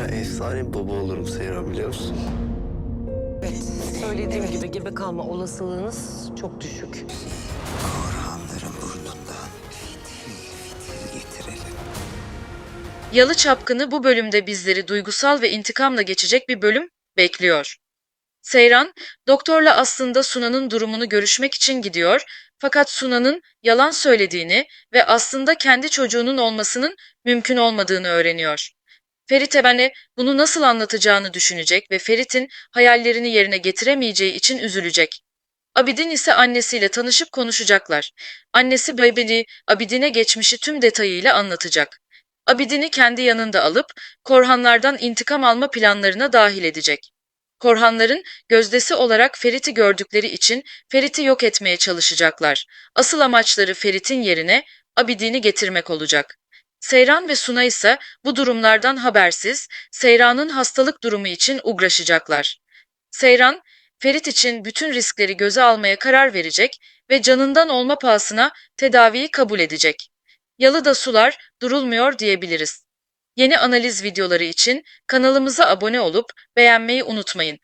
Ben efsane bir baba olurum Seyran biliyor musun? Evet, söylediğim gibi gebe kalma olasılığınız çok düşük. Orhanların burnundan fitil fitil getirelim. Yalı Çapkını bu bölümde bizleri duygusal ve intikamla geçecek bir bölüm bekliyor. Seyran, doktorla aslında Sunan'ın durumunu görüşmek için gidiyor fakat Sunan'ın yalan söylediğini ve aslında kendi çocuğunun olmasının mümkün olmadığını öğreniyor. Ferit Eben'e bunu nasıl anlatacağını düşünecek ve Ferit'in hayallerini yerine getiremeyeceği için üzülecek. Abidin ise annesiyle tanışıp konuşacaklar. Annesi bebeliği Abidin'e geçmişi tüm detayıyla anlatacak. Abidin'i kendi yanında alıp Korhanlardan intikam alma planlarına dahil edecek. Korhanların gözdesi olarak Ferit'i gördükleri için Ferit'i yok etmeye çalışacaklar. Asıl amaçları Ferit'in yerine Abidin'i getirmek olacak. Seyran ve Suna ise bu durumlardan habersiz, Seyran'ın hastalık durumu için uğraşacaklar. Seyran, Ferit için bütün riskleri göze almaya karar verecek ve canından olma pahasına tedaviyi kabul edecek. Yalıda sular durulmuyor diyebiliriz. Yeni analiz videoları için kanalımıza abone olup beğenmeyi unutmayın.